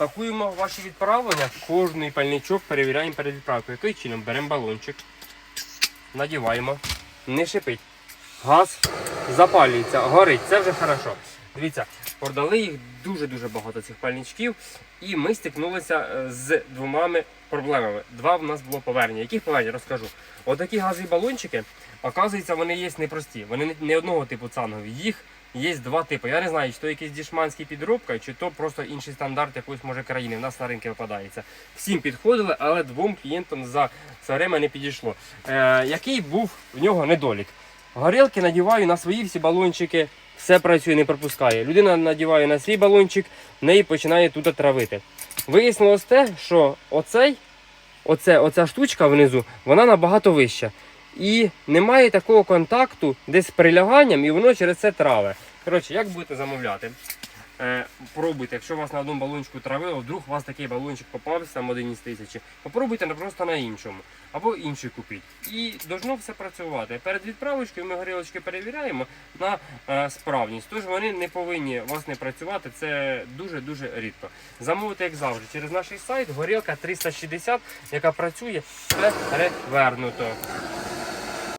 Пакуємо ваші відправлення, кожний пальничок перевіряємо перед відправкою. Яким чином беремо балончик, надіваємо, не шипить. Газ запалюється, горить, це вже хорошо. Дивіться, продали їх дуже-дуже багато цих пальничків, і ми стикнулися е, з двома проблемами. Два в нас було повернення. Яких повернення розкажу? Отакі газові балончики, оказується, вони є непрості. Вони не одного типу цангові. Їх є два типи. Я не знаю, чи то якийсь дішманський підробка, чи то просто інший стандарт якоїсь може країни. В нас на ринку випадається. Всім підходили, але двом клієнтам за це время не підійшло. Е, який був в нього недолік? Горілки надіваю на свої всі балончики, все працює, не пропускає. Людина надіває на свій балончик, в неї починає тут травити. Вияснилось те, що оцей, оце, оця штучка внизу, вона набагато вища. І немає такого контакту десь з приляганням, і воно через це траве. Коротше, як будете замовляти? Е, пробуйте, якщо у вас на одному балончику травило, вдруг у вас такий балончик попався там один із тисячі, попробуйте просто на іншому. Або інший купіть. І должно все працювати. Перед відправочкою ми горілочки перевіряємо на е, справність. Тож вони не повинні вас не працювати. Це дуже-дуже рідко. Замовити, як завжди, через наш сайт горілка 360, яка працює перевернуто.